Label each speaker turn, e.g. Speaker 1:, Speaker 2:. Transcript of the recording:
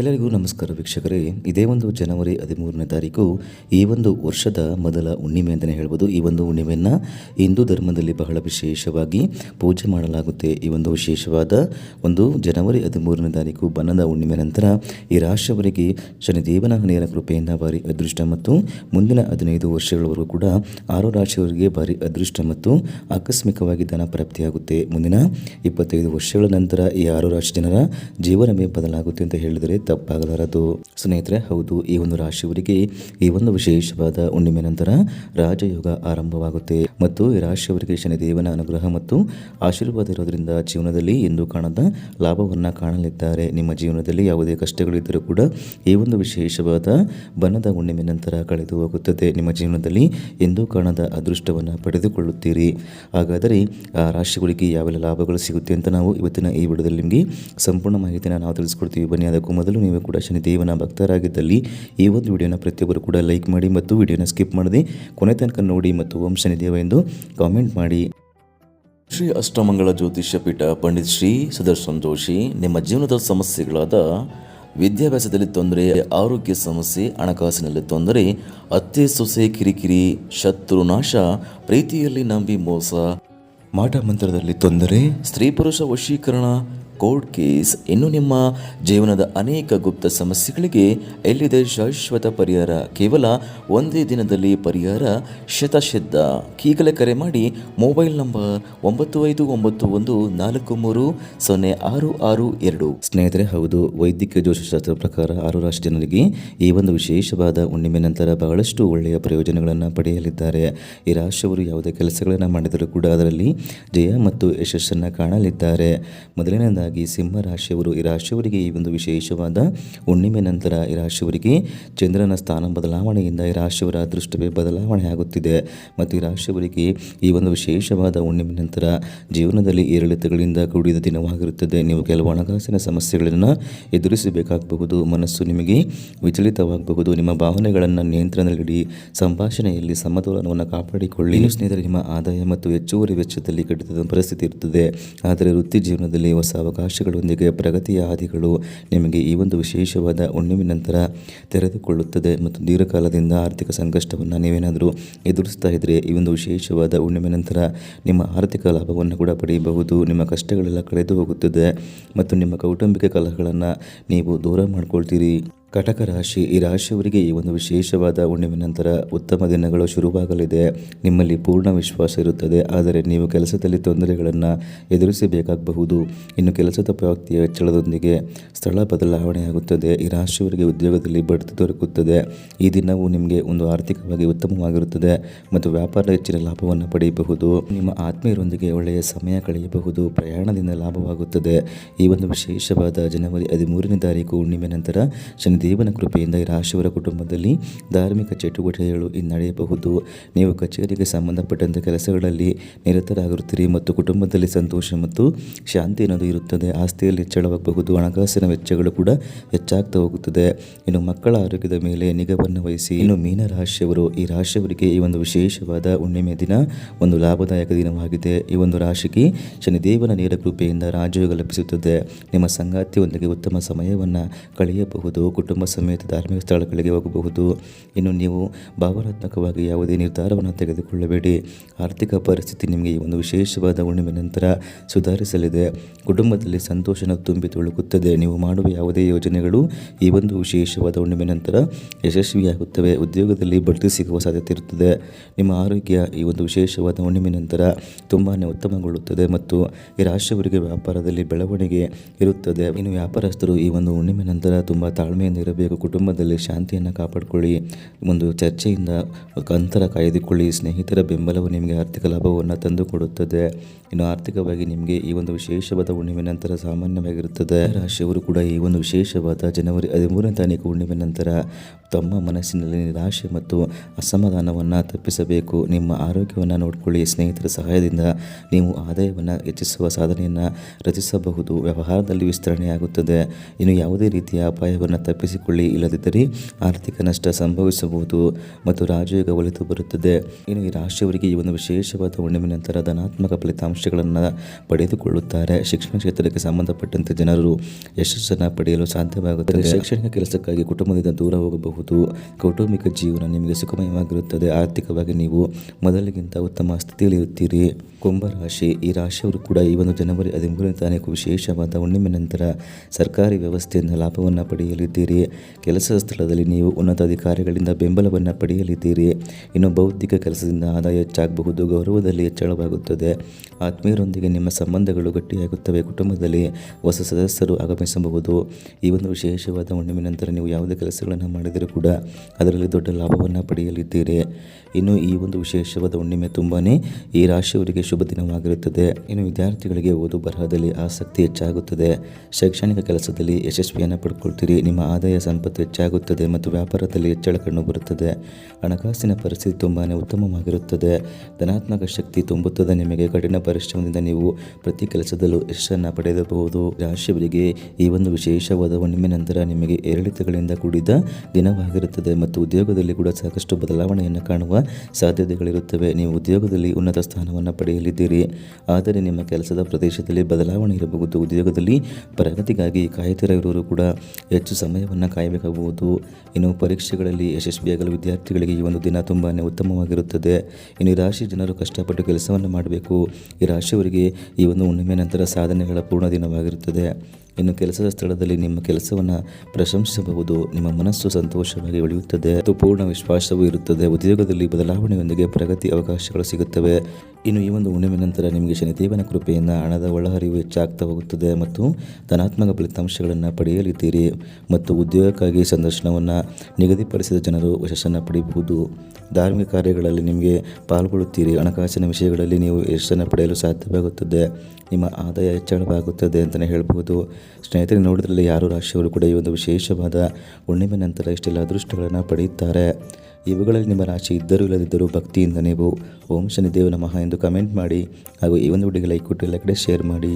Speaker 1: ಎಲ್ಲರಿಗೂ ನಮಸ್ಕಾರ ವೀಕ್ಷಕರೇ. ಇದೇ ಒಂದು ಜನವರಿ ಹದಿಮೂರನೇ ತಾರೀಕು, ಈ ಒಂದು ವರ್ಷದ ಮೊದಲ ಹುಣ್ಣಿಮೆ ಅಂತಲೇ ಹೇಳ್ಬೋದು. ಈ ಒಂದು ಹುಣ್ಣಿಮೆಯನ್ನು ಹಿಂದೂ ಧರ್ಮದಲ್ಲಿ ಬಹಳ ವಿಶೇಷವಾಗಿ ಪೂಜೆ ಮಾಡಲಾಗುತ್ತೆ. ಈ ಒಂದು ವಿಶೇಷವಾದ ಒಂದು ಜನವರಿ ಹದಿಮೂರನೇ ತಾರೀಕು ಬನ್ನದ ಹುಣ್ಣಿಮೆ ನಂತರ ಈ ರಾಶಿಯವರಿಗೆ ಶನಿದೇವನ ಹನಿಯರ ಕೃಪೆಯಿಂದ ಭಾರಿ ಅದೃಷ್ಟ ಮತ್ತು ಮುಂದಿನ ಹದಿನೈದು ವರ್ಷಗಳವರೆಗೂ ಕೂಡ ಆರು ರಾಶಿಯವರಿಗೆ ಭಾರಿ ಅದೃಷ್ಟ ಮತ್ತು ಆಕಸ್ಮಿಕವಾಗಿ ಧನ ಪ್ರಾಪ್ತಿಯಾಗುತ್ತೆ. ಮುಂದಿನ ಇಪ್ಪತ್ತೈದು ವರ್ಷಗಳ ನಂತರ ಈ ಆರು ರಾಶಿ ಜನರ ಜೀವನವೇ ಬದಲಾಗುತ್ತೆ ಅಂತ ಹೇಳಿದರೆ ತಪ್ಪಾಗಲಾರದು ಸ್ನೇಹಿತರೆ, ಹೌದು, ಈ ಒಂದು ರಾಶಿಯವರಿಗೆ ಈ ಒಂದು ವಿಶೇಷವಾದ ಹುಣ್ಣಿಮೆ ನಂತರ ರಾಜಯೋಗ ಆರಂಭವಾಗುತ್ತೆ. ಮತ್ತು ಈ ರಾಶಿಯವರಿಗೆ ಶನಿದೇವನ ಅನುಗ್ರಹ ಮತ್ತು ಆಶೀರ್ವಾದ ಇರೋದ್ರಿಂದ ಜೀವನದಲ್ಲಿ ಎಂದು ಕಾಣದ ಲಾಭವನ್ನು ಕಾಣಲಿದ್ದಾರೆ. ನಿಮ್ಮ ಜೀವನದಲ್ಲಿ ಯಾವುದೇ ಕಷ್ಟಗಳಿದ್ದರೂ ಕೂಡ ಈ ಒಂದು ವಿಶೇಷವಾದ ಬಣ್ಣದ ಹುಣ್ಣಿಮೆ ನಂತರ ಕಳೆದು ಹೋಗುತ್ತದೆ. ನಿಮ್ಮ ಜೀವನದಲ್ಲಿ ಎಂದು ಕಾಣದ ಅದೃಷ್ಟವನ್ನು ಪಡೆದುಕೊಳ್ಳುತ್ತೀರಿ. ಹಾಗಾದರೆ ಆ ರಾಶಿಗಳಿಗೆ ಯಾವೆಲ್ಲ ಲಾಭಗಳು ಸಿಗುತ್ತೆ ಅಂತ ನಾವು ಇವತ್ತಿನ ಈ ವಿಡಿಯೋದಲ್ಲಿ ನಿಮಗೆ ಸಂಪೂರ್ಣ ಮಾಹಿತಿನ ನಾವು ತಿಳಿಸ್ಕೊಡ್ತೀವಿ. ಬನ್ನಿ, ಅದಕ್ಕೂ ನೀವು ಕೂಡ ಶನಿದೇವನ ಭಕ್ತರಾಗಿದ್ದಲ್ಲಿ ಈ ಒಂದು ವಿಡಿಯೋನ ಪ್ರತಿಯೊಬ್ಬರು ಕೂಡ ಲೈಕ್ ಮಾಡಿ ಮತ್ತು ವಿಡಿಯೋನ ಸ್ಕಿಪ್ ಮಾಡದೆ ಕೊನೆ ತನಕ ನೋಡಿ ಮತ್ತು ಓಂ ಶನಿದೇವ ಎಂದು ಕಾಮೆಂಟ್ ಮಾಡಿ. ಶ್ರೀ ಅಷ್ಟಮಂಗಳ ಜ್ಯೋತಿಷ್ಯ ಪೀಠ ಪಂಡಿತ್ ಶ್ರೀ ಸುದರ್ಶನ್ ಜೋಶಿ ನಿಮ್ಮ ಜೀವನದ ಸಮಸ್ಯೆಗಳಾದ ವಿದ್ಯಾಭ್ಯಾಸದಲ್ಲಿ ತೊಂದರೆ ಆರೋಗ್ಯ ಸಮಸ್ಯೆ ಹಣಕಾಸಿನಲ್ಲಿ ತೊಂದರೆ ಅತ್ತೆ ಸೊಸೆ ಕಿರಿಕಿರಿ ಶತ್ರು ನಾಶ ಪ್ರೀತಿಯಲ್ಲಿ ನಂಬಿ ಮೋಸ ಮಾಟ ಮಂತ್ರದಲ್ಲಿ ತೊಂದರೆ ಸ್ತ್ರೀ ಪುರುಷ ವಶೀಕರಣ ಕೋರ್ಟ್ ಕೇಸ್ ಇನ್ನು ನಿಮ್ಮ ಜೀವನದ ಅನೇಕ ಗುಪ್ತ ಸಮಸ್ಯೆಗಳಿಗೆ ಎಲ್ಲಿದೆ ಶಾಶ್ವತ ಪರಿಹಾರ? ಕೇವಲ ಒಂದೇ ದಿನದಲ್ಲಿ ಪರಿಹಾರ ಶತಸಿದ್ಧ ಈಗಲೇ ಕರೆ ಮಾಡಿ ಮೊಬೈಲ್ ನಂಬರ್ ಒಂಬತ್ತು ಐದು ಒಂಬತ್ತು ಒಂದು ನಾಲ್ಕು ಮೂರು ಸೊನ್ನೆ ಆರು ಆರು ಎರಡು. ಸ್ನೇಹಿತರೆ, ಹೌದು, ವೈದ್ಯಕೀಯ ಜ್ಯೋತಿಷಾಸ್ತ್ರ ಪ್ರಕಾರ ಆರು ರಾಶಿ ಜನರಿಗೆ ಈ ಒಂದು ವಿಶೇಷವಾದ ಹುಣ್ಣಿಮೆ ನಂತರ ಬಹಳಷ್ಟು ಒಳ್ಳೆಯ ಪ್ರಯೋಜನಗಳನ್ನು ಪಡೆಯಲಿದ್ದಾರೆ. ಈ ರಾಶಿಯವರು ಯಾವುದೇ ಕೆಲಸಗಳನ್ನು ಮಾಡಿದರೂ ಕೂಡ ಅದರಲ್ಲಿ ಜಯ ಮತ್ತು ಯಶಸ್ಸನ್ನು ಕಾಣಲಿದ್ದಾರೆ. ಮೊದಲನೇದಾಗಿ ಸಿಂಹ ರಾಶಿಯವರು ಈ ರಾಶಿಯವರಿಗೆ ಈ ಒಂದು ವಿಶೇಷವಾದ ಹುಣ್ಣಿಮೆ ನಂತರ ಈ ರಾಶಿಯವರಿಗೆ ಚಂದ್ರನ ಸ್ಥಾನ ಬದಲಾವಣೆಯಿಂದ ಈ ರಾಶಿಯವರ ಅದೃಷ್ಟವೇ ಬದಲಾವಣೆ ಆಗುತ್ತಿದೆ. ಮತ್ತು ಈ ರಾಶಿಯವರಿಗೆ ಈ ಒಂದು ವಿಶೇಷವಾದ ಹುಣ್ಣಿಮೆ ನಂತರ ಜೀವನದಲ್ಲಿ ಏರಿಳಿತಗಳಿಂದ ಕೂಡಿದ ದಿನವಾಗಿರುತ್ತದೆ. ನೀವು ಕೆಲವು ಹಣಕಾಸಿನ ಸಮಸ್ಯೆಗಳನ್ನು ಎದುರಿಸಬೇಕಾಗಬಹುದು. ಮನಸ್ಸು ನಿಮಗೆ ವಿಚಲಿತವಾಗಬಹುದು. ನಿಮ್ಮ ಭಾವನೆಗಳನ್ನು ನಿಯಂತ್ರಣದಲ್ಲಿಡಿ, ಸಂಭಾಷಣೆಯಲ್ಲಿ ಸಮತೋಲನವನ್ನು ಕಾಪಾಡಿಕೊಳ್ಳಿ. ಸ್ನೇಹಿತರೆ ನಿಮ್ಮ ಆದಾಯ ಮತ್ತು ಹೆಚ್ಚುವರಿ ವೆಚ್ಚದಲ್ಲಿ ಕಡಿತದ ಪರಿಸ್ಥಿತಿ ಇರುತ್ತದೆ. ಆದರೆ ವೃತ್ತಿ ಜೀವನದಲ್ಲಿ ಹೊಸ ಅವಕಾಶಗಳೊಂದಿಗೆ ಪ್ರಗತಿಯ ಹಾದಿಗಳು ನಿಮಗೆ ಈ ಒಂದು ವಿಶೇಷವಾದ ಹುಣ್ಣಿಮೆ ನಂತರ ತೆರೆದುಕೊಳ್ಳುತ್ತದೆ ಮತ್ತು ದೀರ್ಘಕಾಲದಿಂದ ಆರ್ಥಿಕ ಸಂಕಷ್ಟವನ್ನು ನೀವೇನಾದರೂ ಎದುರಿಸ್ತಾ ಇದ್ದರೆ ಈ ಒಂದು ವಿಶೇಷವಾದ ಹುಣ್ಣಿಮೆ ನಂತರ ನಿಮ್ಮ ಆರ್ಥಿಕ ಲಾಭವನ್ನು ಕೂಡ ಪಡೆಯಬಹುದು ನಿಮ್ಮ ಕಷ್ಟಗಳೆಲ್ಲ ಕಳೆದು ಹೋಗುತ್ತದೆ ಮತ್ತು ನಿಮ್ಮ ಕೌಟುಂಬಿಕ ಕಲಹಗಳನ್ನು ನೀವು ದೂರ ಮಾಡ್ಕೊಳ್ತೀರಿ. ಕಟಕ ರಾಶಿ ಈ ರಾಶಿಯವರಿಗೆ ಈ ಒಂದು ವಿಶೇಷವಾದ ಹುಣ್ಣಿಮೆ ನಂತರ ಉತ್ತಮ ದಿನಗಳು ಶುರುವಾಗಲಿದೆ. ನಿಮ್ಮಲ್ಲಿ ಪೂರ್ಣ ವಿಶ್ವಾಸ ಇರುತ್ತದೆ. ಆದರೆ ನೀವು ಕೆಲಸದಲ್ಲಿ ತೊಂದರೆಗಳನ್ನು ಎದುರಿಸಬೇಕಾಗಬಹುದು ಇನ್ನು ಕೆಲಸದ ಪ್ರಾಪ್ತಿಯ ಹೆಚ್ಚಳದೊಂದಿಗೆ ಸ್ಥಳ ಬದಲಾವಣೆಯಾಗುತ್ತದೆ ಈ ರಾಶಿಯವರಿಗೆ ಉದ್ಯೋಗದಲ್ಲಿ ಬಡ್ತಿ ದೊರಕುತ್ತದೆ. ಈ ದಿನವು ನಿಮಗೆ ಒಂದು ಆರ್ಥಿಕವಾಗಿ ಉತ್ತಮವಾಗಿರುತ್ತದೆ ಮತ್ತು ವ್ಯಾಪಾರ ಹೆಚ್ಚಿನ ಲಾಭವನ್ನು ಪಡೆಯಬಹುದು. ನಿಮ್ಮ ಆತ್ಮೀಯರೊಂದಿಗೆ ಒಳ್ಳೆಯ ಸಮಯ ಕಳೆಯಬಹುದು. ಪ್ರಯಾಣದಿಂದ ಲಾಭವಾಗುತ್ತದೆ. ಈ ಒಂದು ವಿಶೇಷವಾದ ಜನವರಿ ಹದಿಮೂರನೇ ತಾರೀಕು ಹುಣ್ಣಿಮೆ ನಂತರ ಶನಿದೇವನ ಕೃಪೆಯಿಂದ ಈ ರಾಶಿಯವರ ಕುಟುಂಬದಲ್ಲಿ ಧಾರ್ಮಿಕ ಚಟುವಟಿಕೆಗಳು ಇನ್ನು ನಡೆಯಬಹುದು. ನೀವು ಕಚೇರಿಗೆ ಸಂಬಂಧಪಟ್ಟಂಥ ಕೆಲಸಗಳಲ್ಲಿ ನಿರತರಾಗಿರುತ್ತೀರಿ ಮತ್ತು ಕುಟುಂಬದಲ್ಲಿ ಸಂತೋಷ ಮತ್ತು ಶಾಂತಿ ಅನ್ನೋದು ಇರುತ್ತದೆ. ಆಸ್ತಿಯಲ್ಲಿ ಹೆಚ್ಚಳವಾಗಬಹುದು, ಹಣಕಾಸಿನ ವೆಚ್ಚಗಳು ಕೂಡ ಹೆಚ್ಚಾಗ್ತಾ ಹೋಗುತ್ತದೆ. ಇನ್ನು ಮಕ್ಕಳ ಆರೋಗ್ಯದ ಮೇಲೆ ನಿಗವನ್ನು ವಹಿಸಿ. ಇನ್ನು ಮೀನ ರಾಶಿಯವರು, ಈ ರಾಶಿಯವರಿಗೆ ಈ ಒಂದು ವಿಶೇಷವಾದ ಹುಣ್ಣಿಮೆ ದಿನ ಒಂದು ಲಾಭದಾಯಕ ದಿನವಾಗಿದೆ. ಈ ಒಂದು ರಾಶಿಗೆ ಶನಿದೇವನ ನೇರ ಕೃಪೆಯಿಂದ ರಾಜಯೋಗ ಲಭಿಸುತ್ತದೆ. ನಿಮ್ಮ ಸಂಗಾತಿಯೊಂದಿಗೆ ಉತ್ತಮ ಸಮಯವನ್ನು ಕಳೆಯಬಹುದು. ಕುಟುಂಬ ಸಮೇತ ಧಾರ್ಮಿಕ ಸ್ಥಳಗಳಿಗೆ ಹೋಗಬಹುದು. ಇನ್ನು ನೀವು ಭಾವನಾತ್ಮಕವಾಗಿ ಯಾವುದೇ ನಿರ್ಧಾರವನ್ನು ತೆಗೆದುಕೊಳ್ಳಬೇಡಿ. ಆರ್ಥಿಕ ಪರಿಸ್ಥಿತಿ ನಿಮಗೆ ಒಂದು ವಿಶೇಷವಾದ ಹುಣ್ಣಿಮೆ ನಂತರ ಸುಧಾರಿಸಲಿದೆ. ಕುಟುಂಬದಲ್ಲಿ ಸಂತೋಷನ ತುಂಬಿ ತುಳುಕುತ್ತದೆ ನೀವು ಮಾಡುವ ಯಾವುದೇ ಯೋಜನೆಗಳು ಈ ಒಂದು ವಿಶೇಷವಾದ ಹುಣ್ಣಿಮೆ ನಂತರ ಯಶಸ್ವಿಯಾಗುತ್ತವೆ. ಉದ್ಯೋಗದಲ್ಲಿ ಬಡ್ತಿ ಸಿಗುವ ಸಾಧ್ಯತೆ ಇರುತ್ತದೆ. ನಿಮ್ಮ ಆರೋಗ್ಯ ಈ ಒಂದು ವಿಶೇಷವಾದ ಹುಣ್ಣಿಮೆ ನಂತರ ತುಂಬಾ ಉತ್ತಮಗೊಳ್ಳುತ್ತದೆ ಮತ್ತು ಈ ರಾಶಿಯವರಿಗೆ ವ್ಯಾಪಾರದಲ್ಲಿ ಬೆಳವಣಿಗೆ ಇರುತ್ತದೆ. ಇನ್ನು ವ್ಯಾಪಾರಸ್ಥರು ಈ ಒಂದು ಹುಣ್ಣಿಮೆ ನಂತರ ತುಂಬ ತಾಳ್ಮೆಯಿಂದ ಇರಬೇಕು, ಕುಟುಂಬದಲ್ಲಿ ಶಾಂತಿಯನ್ನು ಕಾಪಾಡಿಕೊಳ್ಳಿ, ಒಂದು ಚರ್ಚೆಯಿಂದ ಅಂತರ ಕಾಯ್ದುಕೊಳ್ಳಿ. ಸ್ನೇಹಿತರ ಬೆಂಬಲವು ನಿಮಗೆ ಆರ್ಥಿಕ ಲಾಭವನ್ನು ತಂದುಕೊಡುತ್ತದೆ. ಇನ್ನು ಆರ್ಥಿಕವಾಗಿ ನಿಮಗೆ ಈ ಒಂದು ವಿಶೇಷವಾದ ಹುಣ್ಣಿಮೆ ನಂತರ ಸಾಮಾನ್ಯವಾಗಿರುತ್ತದೆ. ರಾಶಿಯವರು ಕೂಡ ಈ ಒಂದು ವಿಶೇಷವಾದ ಜನವರಿ ಹದಿಮೂರನೇ ತಾರೀಕು ಹುಣ್ಣಿಮೆ ನಂತರ ತಮ್ಮ ಮನಸ್ಸಿನಲ್ಲಿ ನಿರಾಶೆ ಮತ್ತು ಅಸಮಾಧಾನವನ್ನು ತಪ್ಪಿಸಬೇಕು. ನಿಮ್ಮ ಆರೋಗ್ಯವನ್ನು ನೋಡಿಕೊಳ್ಳಿ. ಸ್ನೇಹಿತರ ಸಹಾಯದಿಂದ ನೀವು ಆದಾಯವನ್ನು ಹೆಚ್ಚಿಸುವ ಸಾಧನೆಯನ್ನು ರಚಿಸಬಹುದು. ವ್ಯವಹಾರದಲ್ಲಿ ವಿಸ್ತರಣೆಯಾಗುತ್ತದೆ. ಇನ್ನು ಯಾವುದೇ ರೀತಿಯ ಅಪಾಯವನ್ನು ತಪ್ಪಿಸಿ ಬಗೆಹರಿಸಿಕೊಳ್ಳಿ ಇಲ್ಲದಿದ್ದರೆ ಆರ್ಥಿಕ ನಷ್ಟ ಸಂಭವಿಸಬಹುದು ಮತ್ತು ರಾಜಯೋಗ ಒಲಿತು ಬರುತ್ತದೆ. ಇನ್ನು ಈ ರಾಶಿಯವರಿಗೆ ಈ ಒಂದು ವಿಶೇಷವಾದ ಹುಣ್ಣಿಮೆ ನಂತರ ಧನಾತ್ಮಕ ಫಲಿತಾಂಶಗಳನ್ನು ಪಡೆದುಕೊಳ್ಳುತ್ತಾರೆ. ಶಿಕ್ಷಣ ಕ್ಷೇತ್ರಕ್ಕೆ ಸಂಬಂಧಪಟ್ಟಂತೆ ಜನರು ಯಶಸ್ಸನ್ನು ಪಡೆಯಲು ಸಾಧ್ಯವಾಗುತ್ತದೆ. ಶೈಕ್ಷಣಿಕ ಕೆಲಸಕ್ಕಾಗಿ ಕುಟುಂಬದಿಂದ ದೂರ ಹೋಗಬಹುದು. ಕೌಟುಂಬಿಕ ಜೀವನ ನಿಮಗೆ ಸುಖಮಯವಾಗಿರುತ್ತದೆ ಆರ್ಥಿಕವಾಗಿ ನೀವು ಮೊದಲಿಗಿಂತ ಉತ್ತಮ ಸ್ಥಿತಿಯಲ್ಲಿರುತ್ತೀರಿ ಕುಂಭರಾಶಿ ಈ ರಾಶಿಯವರು ಕೂಡ ಈ ಒಂದು ಜನವರಿ ಹದಿಮೂರನೇ ತಾರೀಕು ವಿಶೇಷವಾದ ಹುಣ್ಣಿಮೆ ನಂತರ ಸರ್ಕಾರಿ ವ್ಯವಸ್ಥೆಯಿಂದ ಲಾಭವನ್ನು ಪಡೆಯಲಿದ್ದೀರಿ. ಕೆಲಸದ ಸ್ಥಳದಲ್ಲಿ ನೀವು ಉನ್ನತ ಅಧಿಕಾರಿಗಳಿಂದ ಬೆಂಬಲವನ್ನು ಪಡೆಯಲಿದ್ದೀರಿ. ಇನ್ನು ಬೌದ್ಧಿಕ ಕೆಲಸದಿಂದ ಆದಾಯ ಹೆಚ್ಚಾಗಬಹುದು, ಗೌರವದಲ್ಲಿ ಹೆಚ್ಚಳವಾಗುತ್ತದೆ. ಆತ್ಮೀಯರೊಂದಿಗೆ ನಿಮ್ಮ ಸಂಬಂಧಗಳು ಗಟ್ಟಿಯಾಗುತ್ತವೆ. ಕುಟುಂಬದಲ್ಲಿ ಹೊಸ ಸದಸ್ಯರು ಆಗಮಿಸಬಹುದು. ಈ ಒಂದು ವಿಶೇಷವಾದ ಹುಣ್ಣಿಮೆ ನಂತರ ನೀವು ಯಾವುದೇ ಕೆಲಸಗಳನ್ನು ಮಾಡಿದರೂ ಕೂಡ ಅದರಲ್ಲಿ ದೊಡ್ಡ ಲಾಭವನ್ನು ಪಡೆಯಲಿದ್ದೀರಿ. ಇನ್ನು ಈ ಒಂದು ವಿಶೇಷವಾದ ಹುಣ್ಣಿಮೆ ತುಂಬಾ ಈ ರಾಶಿಯವರಿಗೆ ಶುಭ ದಿನವಾಗಿರುತ್ತದೆ. ಇನ್ನು ವಿದ್ಯಾರ್ಥಿಗಳಿಗೆ ಓದು ಬರಹದಲ್ಲಿ ಆಸಕ್ತಿ ಹೆಚ್ಚಾಗುತ್ತದೆ. ಶೈಕ್ಷಣಿಕ ಕೆಲಸದಲ್ಲಿ ಯಶಸ್ವಿಯನ್ನು ಪಡ್ಕೊಳ್ತೀರಿ. ನಿಮ್ಮ ಆದಾಯ ಸಂಪತ್ತು ಹೆಚ್ಚಾಗುತ್ತದೆ ಮತ್ತು ವ್ಯಾಪಾರದಲ್ಲಿ ಹೆಚ್ಚಳ ಕಂಡು ಬರುತ್ತದೆ. ಹಣಕಾಸಿನ ಪರಿಸ್ಥಿತಿ ತುಂಬಾ ಉತ್ತಮವಾಗಿರುತ್ತದೆ. ಧನಾತ್ಮಕ ಶಕ್ತಿ ತುಂಬುತ್ತದೆ. ನಿಮಗೆ ಕಠಿಣ ಪರಿಶ್ರಮದಿಂದ ನೀವು ಪ್ರತಿ ಕೆಲಸದಲ್ಲೂ ಯಶಸ್ಸನ್ನು ಪಡೆಯಬಹುದು. ರಾಶಿಯವರಿಗೆ ಈ ಒಂದು ವಿಶೇಷವಾದ ಹುಣ್ಣಿಮೆ ನಂತರ ನಿಮಗೆ ಏರಿಳಿತಗಳಿಂದ ಕೂಡಿದ ದಿನವಾಗಿರುತ್ತದೆ ಮತ್ತು ಉದ್ಯೋಗದಲ್ಲಿ ಕೂಡ ಸಾಕಷ್ಟು ಬದಲಾವಣೆಯನ್ನು ಕಾಣುವ ಸಾಧ್ಯತೆಗಳಿರುತ್ತವೆ. ನೀವು ಉದ್ಯೋಗದಲ್ಲಿ ಉನ್ನತ ಸ್ಥಾನವನ್ನು ಪಡೆಯಲಿದ್ದೀರಿ. ಆದರೆ ನಿಮ್ಮ ಕೆಲಸದ ಪ್ರದೇಶದಲ್ಲಿ ಬದಲಾವಣೆ ಇರಬಹುದು. ಉದ್ಯೋಗದಲ್ಲಿ ಪ್ರಗತಿಗಾಗಿ ಕಾಯುತ್ತಿರುವವರು ಕೂಡ ಹೆಚ್ಚು ಸಮಯವನ್ನು ಕಾಯಬೇಕಾಗಬಹುದು. ಇನ್ನು ಪರೀಕ್ಷೆಗಳಲ್ಲಿ ಯಶಸ್ವಿಯಾಗಲು ವಿದ್ಯಾರ್ಥಿಗಳಿಗೆ ಈ ಒಂದು ದಿನ ತುಂಬಾ ಉತ್ತಮವಾಗಿರುತ್ತದೆ. ಇನ್ನು ಈ ರಾಶಿ ಜನರು ಕಷ್ಟಪಟ್ಟು ಕೆಲಸವನ್ನು ಮಾಡಬೇಕು. ಈ ರಾಶಿಯವರಿಗೆ ಈ ಒಂದು ಹುಣ್ಣಿಮೆ ನಂತರ ಸಾಧನೆಗಳ ಪೂರ್ಣ ದಿನವಾಗಿರುತ್ತದೆ. ಇನ್ನು ಕೆಲಸದ ಸ್ಥಳದಲ್ಲಿ ನಿಮ್ಮ ಕೆಲಸವನ್ನು ಪ್ರಶಂಸಿಸಬಹುದು, ನಿಮ್ಮ ಮನಸ್ಸು ಸಂತೋಷವಾಗಿ ಉಳಿಯುತ್ತದೆ, ಮತ್ತು ಪೂರ್ಣ ವಿಶ್ವಾಸವೂ ಇರುತ್ತದೆ. ಉದ್ಯೋಗದಲ್ಲಿ ಬದಲಾವಣೆಯೊಂದಿಗೆ ಪ್ರಗತಿ ಅವಕಾಶಗಳು ಸಿಗುತ್ತವೆ. ಇನ್ನು ಈ ಒಂದು ಹುಣ್ಣಿಮೆ ನಂತರ ನಿಮಗೆ ಶನಿದೇವನ ಕೃಪೆಯಿಂದ ಹಣದ ಒಳಹರಿವು ಹೆಚ್ಚಾಗ್ತಾ ಹೋಗುತ್ತದೆ ಮತ್ತು ಧನಾತ್ಮಕ ಫಲಿತಾಂಶಗಳನ್ನು ಪಡೆಯಲಿದ್ದೀರಿ ಮತ್ತು ಉದ್ಯೋಗಕ್ಕಾಗಿ ಸಂದರ್ಶನವನ್ನು ನಿಗದಿಪಡಿಸಿದ ಜನರು ಯಶಸ್ಸನ್ನು ಪಡೆಯಬಹುದು ಧಾರ್ಮಿಕ ಕಾರ್ಯಗಳಲ್ಲಿ ನಿಮಗೆ ಪಾಲ್ಗೊಳ್ಳುತ್ತೀರಿ. ಹಣಕಾಸಿನ ವಿಷಯಗಳಲ್ಲಿ ನೀವು ಯಶಸ್ಸನ್ನು ಪಡೆಯಲು ಸಾಧ್ಯವಾಗುತ್ತದೆ. ನಿಮ್ಮ ಆದಾಯ ಹೆಚ್ಚಳವಾಗುತ್ತದೆ ಅಂತಲೇ ಹೇಳ್ಬೋದು. ಸ್ನೇಹಿತರೆ, ನೋಡಿದ್ರಲ್ಲಿ ಯಾರು ರಾಶಿಯವರು ಕೂಡ ಈ ಒಂದು ವಿಶೇಷವಾದ ಹುಣ್ಣಿಮೆ ನಂತರ ಇಷ್ಟೆಲ್ಲ ಅದೃಷ್ಟಗಳನ್ನು ಪಡೆಯುತ್ತಾರೆ. ಇವುಗಳಲ್ಲಿ ನಿಮ್ಮ ರಾಶಿ ಇದ್ದರೂ ಇಲ್ಲದಿದ್ದರೂ ಭಕ್ತಿಯಿಂದ ನೀವು ಓಂ ಶನಿದೇವ ನಮಃ ಎಂದು ಕಮೆಂಟ್ ಮಾಡಿ ಹಾಗೂ ಈ ಒಂದು ವಿಡಿಯೋಗೆ ಲೈಕ್ ಕೊಟ್ಟು ಎಲ್ಲ ಕಡೆ ಶೇರ್ ಮಾಡಿ.